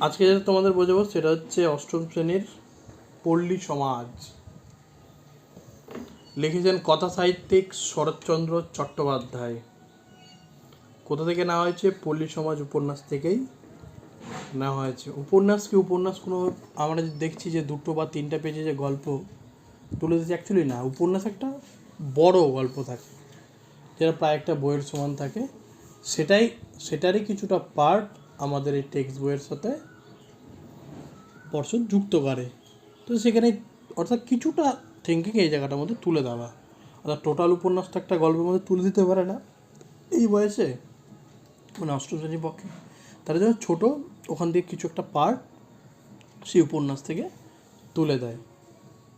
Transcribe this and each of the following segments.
আজকে যেটা তোমাদের বোঝাবো সেটা হচ্ছে অষ্টম শ্রেণির পল্লী সমাজ। লিখেছেন কথা সাহিত্যিক শরৎচন্দ্র চট্টোপাধ্যায়। কোথা থেকে নেওয়া হয়েছে? পল্লী সমাজ উপন্যাস থেকেই নেওয়া হয়েছে। উপন্যাস কি? উপন্যাস কোনো আমরা দেখছি যে দুটো বা তিনটা পেজে যে গল্প তুলে দিচ্ছে অ্যাকচুয়ালি না। উপন্যাস একটা বড় গল্প থাকে, যেটা প্রায় একটা বইয়ের সমান থাকে। সেটাই, সেটারই কিছুটা পার্ট আমাদের এই টেক্সট বইয়ের সাথে পর্ষদ যুক্ত করে। তো সেখানে অর্থাৎ কিছুটা থিঙ্কিং এই জায়গাটার মধ্যে তুলে দেওয়া। অর্থাৎ টোটাল উপন্যাস তো একটা গল্পের মধ্যে তুলে দিতে পারে না। এই বয়সে মানে অষ্টম শ্রেণির পক্ষে। তার জন্য ছোটো, ওখান থেকে কিছু একটা পার্ট সেই উপন্যাস থেকে তুলে দেয়।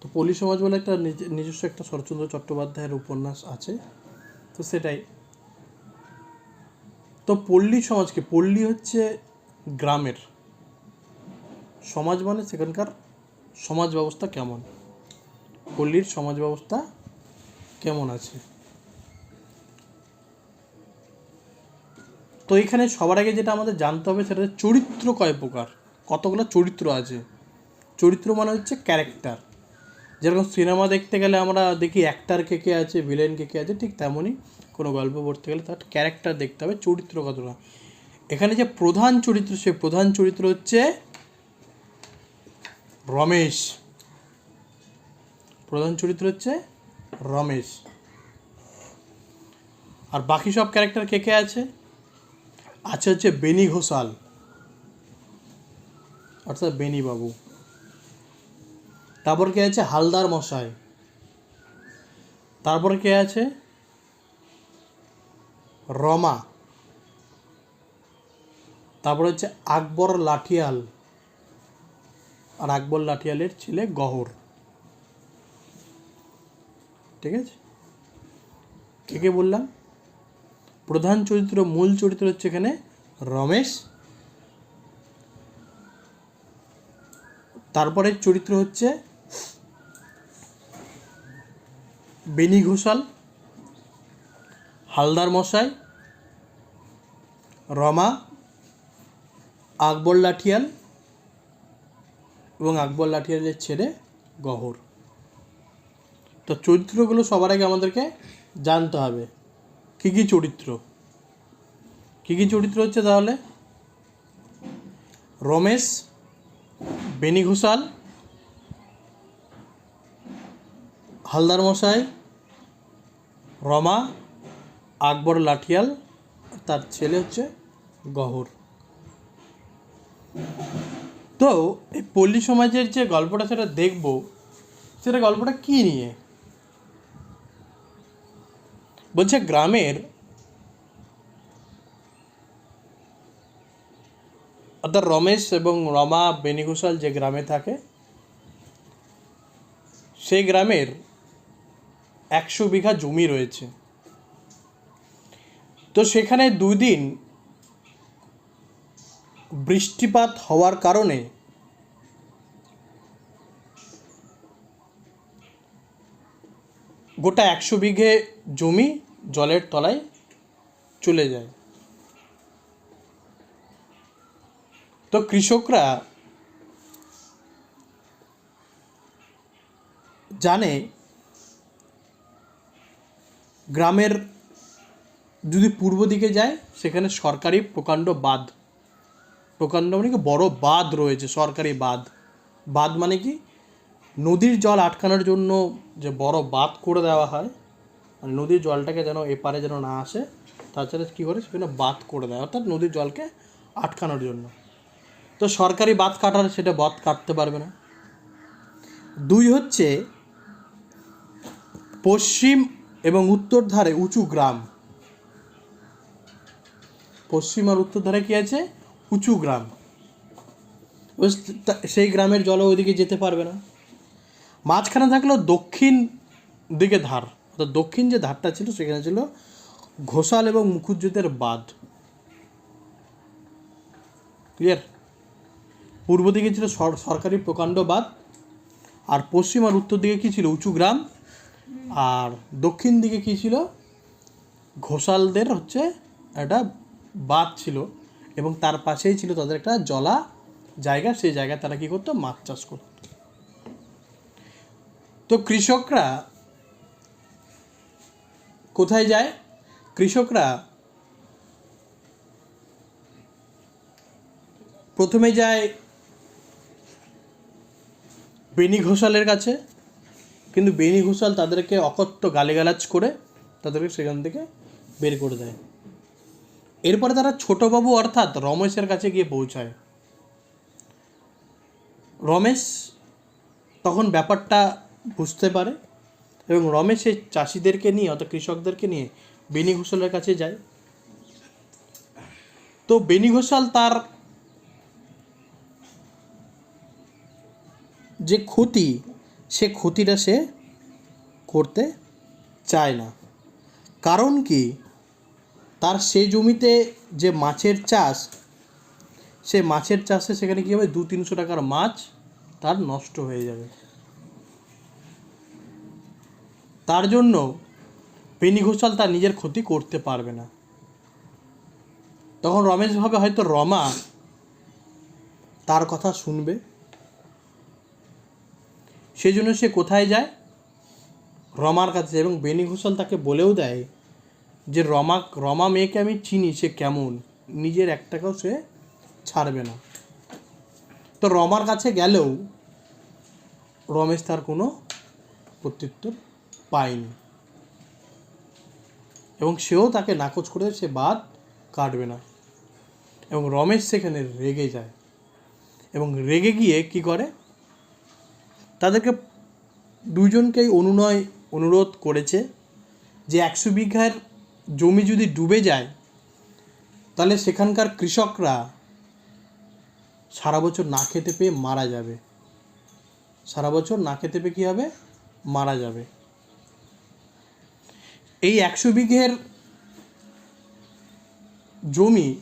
তো পল্লী সমাজ বলে একটা নিজে- নিজস্ব একটা শরৎচন্দ্র চট্টোপাধ্যায়ের উপন্যাস আছে। তো সেটাই। তো পল্লী সমাজকে পল্লী হচ্ছে গ্রামের। সমাজ মানে সেখানকার সমাজ ব্যবস্থা কেমন? পল্লীর সমাজ ব্যবস্থা কেমন আছে? তো এখানে সবার আগে যেটা আমাদের জানতে হবে সেটা চরিত্র কয় প্রকার? কতগুলো চরিত্র আছে? চরিত্র মানে হচ্ছে ক্যারেক্টার যেরকম সিনেমা দেখতে গেলে আমরা দেখি অ্যাক্টার কে কে আছে ভিলেন কে কে আছে, ঠিক তেমনই কোনো গল্প পড়তে গেলে তার ক্যারেক্টার দেখতে হবে চরিত্র কতটা এখানে যে প্রধান চরিত্র, সে প্রধান চরিত্র হচ্ছে রমেশ। প্রধান চরিত্র হচ্ছে রমেশ। আর বাকি সব ক্যারেক্টার কে কে আছে? আছে হচ্ছে বেনি ঘোষাল। অর্থাৎ বেনি বাবু তারপর কে আছে? হালদার মশাই। তারপর কে আছে? রমা। তারপর হচ্ছে আকবর লাঠিয়াল। আর আকবর লাঠিয়ালের ছেলে গহর। ঠিক আছে? কে কে বললাম? প্রধান চরিত্র, মূল চরিত্র হচ্ছে এখানে রমেশ। তারপরের চরিত্র হচ্ছে বেনি ঘোষাল, হালদার মশাই, রমা, আকবর লাঠিয়াল এবং আকবর লাঠিয়ালের ছেলে গহর। তো চরিত্রগুলো সবার আগে আমাদেরকে জানতে হবে, কী কী চরিত্র? কী কী চরিত্র হচ্ছে তাহলে? রমেশ, বেনি ঘোষাল, হালদার মশাই রমা, আকবর লাঠিয়াল, তার ছেলে হচ্ছে গহর। তো এই পল্লী সমাজের যে গল্পটা সেটা দেখব, সেটা গল্পটা কী নিয়ে? বলছে গ্রামের অর্থাৎ রমেশ এবং রমা বেনি ঘোষাল যে গ্রামে থাকে, সেই গ্রামের একশো বিঘা জমি রয়েছে। তো সেখানে দুই দিন বৃষ্টিপাত হওয়ার কারণে গোটা একশো বিঘে জমি জলের তলায় চলে যায়। তো কৃষকরা জানে গ্রামের যদি পূর্ব দিকে যায়, সেখানে সরকারি প্রকাণ্ড বাঁধ। প্রকাণ্ড মানে কি? বড় বাঁধ রয়েছে, সরকারি বাঁধ। বাঁধ মানে কি? নদীর জল আটকানোর জন্য যে বড় বাঁধ করে দেওয়া হয় মানে নদীর জলটাকে যেন এপারে যেন না আসে, তাছাড়া কী করে? সেখানে বাঁধ করে দেয়, অর্থাৎ নদীর জলকে আটকানোর জন্য। তো সরকারি বাঁধ কাটার, সেটা বাঁধ কাটতে পারবে না। দুই হচ্ছে, পশ্চিম এবং উত্তর ধারে উঁচু গ্রাম। পশ্চিম আর উত্তর ধারে কি আছে? উঁচু গ্রাম। সেই গ্রামের জল ওইদিকে যেতে পারবে না। মাঝখানে থাকল দক্ষিণ দিকে ধার। অর্থাৎ দক্ষিণ যে ধারটা ছিল, সেখানে ছিল ঘোষাল এবং মুখুজ্জেদের বাঁধ। ক্লিয়ার পূর্ব দিকে ছিল সরকারি প্রকাণ্ড বাঁধ। আর পশ্চিম আর উত্তর দিকে কী ছিল? উঁচু গ্রাম। আর দক্ষিণ দিকে কী ছিল? ঘোষালদের হচ্ছে একটা বাঁধ ছিল এবং তার পাশেই ছিল তাদের একটা জলা জায়গা। সেই জায়গায় তারা কি করতো? মাছ চাষ করত। তো কৃষকরা কোথায় যায়? কৃষকরা প্রথমে যায় বেনি ঘোষালের কাছে। কিন্তু বেনি ঘোষাল তাদেরকে অকথ্য গালিগালাজ করে তাদেরকে সেখান থেকে বের করে দেয়। এরপরে তারা ছোটবাবু অর্থাৎ রমেশের কাছে গিয়ে পৌঁছায়। রমেশ তখন ব্যাপারটা বুঝতে পারে এবং রমেশ এই চাষিদেরকে নিয়ে অর্থাৎ কৃষকদেরকে নিয়ে বেনি ঘোষালের কাছে যায়। তো বেনি ঘোষাল তার যে ক্ষতি সে ক্ষতিটা সে করতে চায় না। কারণ কি? তার সে জমিতে যে মাছের চাষ, সে মাছের চাষে সেখানে কী হবে? দু তিনশো টাকার মাছ তার নষ্ট হয়ে যাবে। তার জন্য বেনি ঘোষাল তার নিজের ক্ষতি করতে পারবে না। তখন রমেশ ভাবে হয়তো রমা তার কথা শুনবে। সেই জন্য সে কোথায় যায়? রমার কাছে। এবং বেনি ঘোষাল তাকে বলেও দেয় যে, রমা রমা মেয়েকে আমি চিনি, সে কেমন? নিজের এক টাকাও সে ছাড়বে না। তো রমার কাছে গেলেও রমেশ তার কোনো প্রত্যুত্তর পায়নি। এবং সেও তাকে নাকচ করে সে বাদ কাটবে না। এবং রমেশ সেখানে রেগে যায়। এবং রেগে গিয়ে কি করে? তাদেরকে দুজনকেই অনুনয়, অনুরোধ করেছে যে একশো বিঘার জমি যদি ডুবে যায়, তাহলে সেখানকার কৃষকরা সারা বছর না খেতে পেয়ে মারা যাবে। সারা বছর না খেতে পেয়ে কী হবে? মারা যাবে। এই একশো বিঘের জমি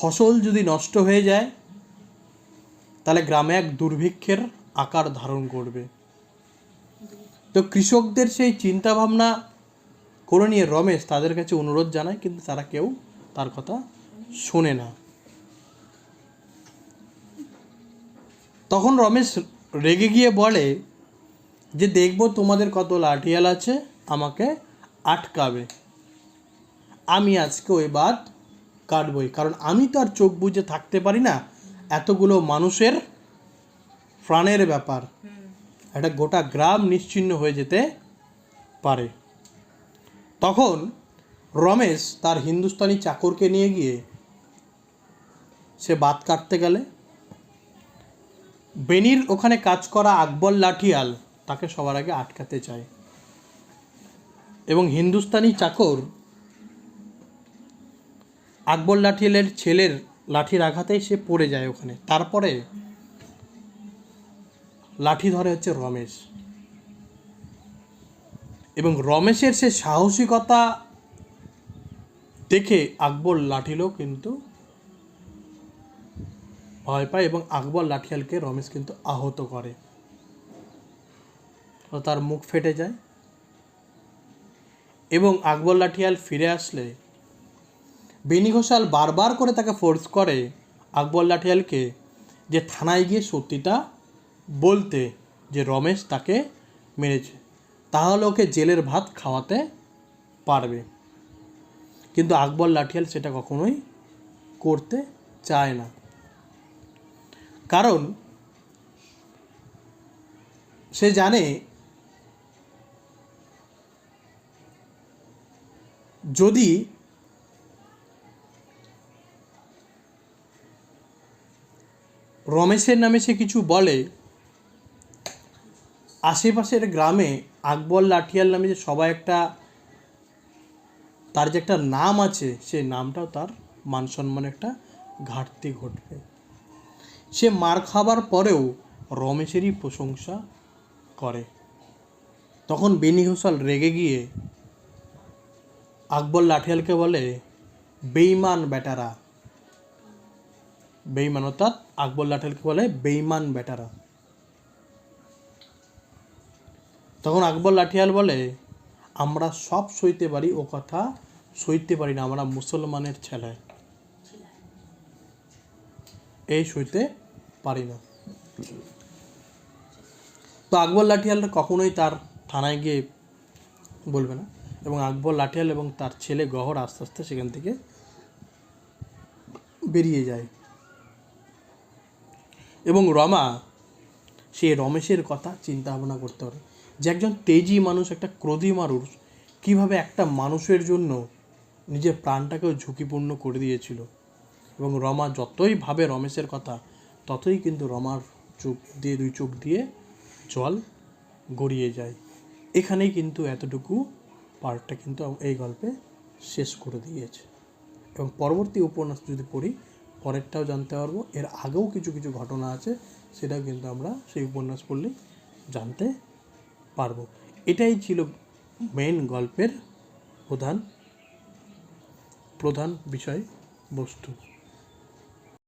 ফসল যদি নষ্ট হয়ে যায় তাহলে গ্রামে এক দুর্ভিক্ষের আকার ধারণ করবে। তো কৃষকদের সেই চিন্তা ভাবনা করে নিয়ে রমেশ তাদের কাছে অনুরোধ জানায়, কিন্তু তারা কেউ তার কথা শোনে না। তখন রমেশ রেগে গিয়ে বলে, যে দেখব তোমাদের কত লাঠিয়াল আছে, আমাকে আটকাবে। আমি আজকে ওই বাদ কাটবই, কারণ আমি তো আর চোখ বুঝে থাকতে পারি না এতগুলো মানুষের প্রাণের ব্যাপার। একটা গোটা গ্রাম নিশ্চিহ্ন হয়ে যেতে পারে। তখন রমেশ তার হিন্দুস্তানি চাকরকে নিয়ে গিয়ে সে বাত কাটতে গেলে। বেনির ওখানে কাজ করা আকবর লাঠিয়াল তাকে সবার আগে আটকাতে চায়। এবং হিন্দুস্তানি চাকর আকবর লাঠিয়ালের ছেলের লাঠির আঘাতেই সে পড়ে যায় ওখানে। তারপরে লাঠি ধরে হচ্ছে রমেশ। এবং রমেশের সে সাহসিকতা দেখে আকবর লাঠিলও কিন্তু ভয় পায় এবং আকবর লাঠিয়ালকে রমেশ কিন্তু আহত করে। ও তার মুখ ফেটে যায়। এবং আকবর লাঠিয়াল ফিরে আসলে বেনি ঘোষাল বারবার করে তাকে ফোর্স করে আকবর লাঠিয়ালকে যে থানায় গিয়ে সত্যিটা বলতে যে রমেশ তাকে মেরেছে, তাহলে ওকে জেলের ভাত খাওয়াতে পারবে। কিন্তু আকবর লাঠিয়াল সেটা কখনোই করতে চায় না। কারণ সে জানে যদি রমেশের নামে সে কিছু বলে, আশেপাশের গ্রামে আকবর লাঠিয়াল নামে যে সবাই একটা, তার যে একটা নাম আছে, সেই নামটাও তার মান সম্মানে একটা ঘাটতি ঘটবে। সে মার খাবার পরেও রমেশেরই প্রশংসা করে। তখন বেনি ঘোষাল রেগে গিয়ে আকবর লাঠিয়ালকে বলে বেইমান বেটারা বেইমান, অর্থাৎ আকবর লাঠিয়ালকে বলে? বেইমান বেটারা। তখন আকবর লাঠিয়াল বলে, আমরা সব সইতে পারি, ও কথা সইতে পারি না, আমরা মুসলমানের ছেলে। এই সইতে পারি না। তো আকবর লাঠিয়ালরা কখনোই তার থানায় গিয়ে বলবে না এবং আকবর লাঠিয়াল এবং তার ছেলে গহর আস্তে আস্তে সেখান থেকে বেরিয়ে যায়। এবং রমা, সে রমেশের কথা চিন্তা ভাবনা করতে পারে। যে একজন তেজি মানুষ, একটা ক্রোধী মানুষ, কীভাবে একটা মানুষের জন্য নিজের প্রাণটাকেও ঝুঁকিপূর্ণ করে দিয়েছিল। এবং রমা যতই ভাবে রমেশের কথা, ততই কিন্তু রমার চোখ দিয়ে, দুই চোখ দিয়ে জল গড়িয়ে যায়। এখানেই কিন্তু এতটুকু পার্টটা কিন্তু এই গল্পে শেষ করে দিয়েছে। এবং পরবর্তী উপন্যাস যদি পড়ি পরেরটাও জানতে পারব। এর আগেও কিছু কিছু ঘটনা আছে, সেটাও কিন্তু আমরা সেই উপন্যাস পড়লেই জানতে পারব। এটাই ছিল মেন গল্পের প্রধান প্রধান বিষয় বস্তু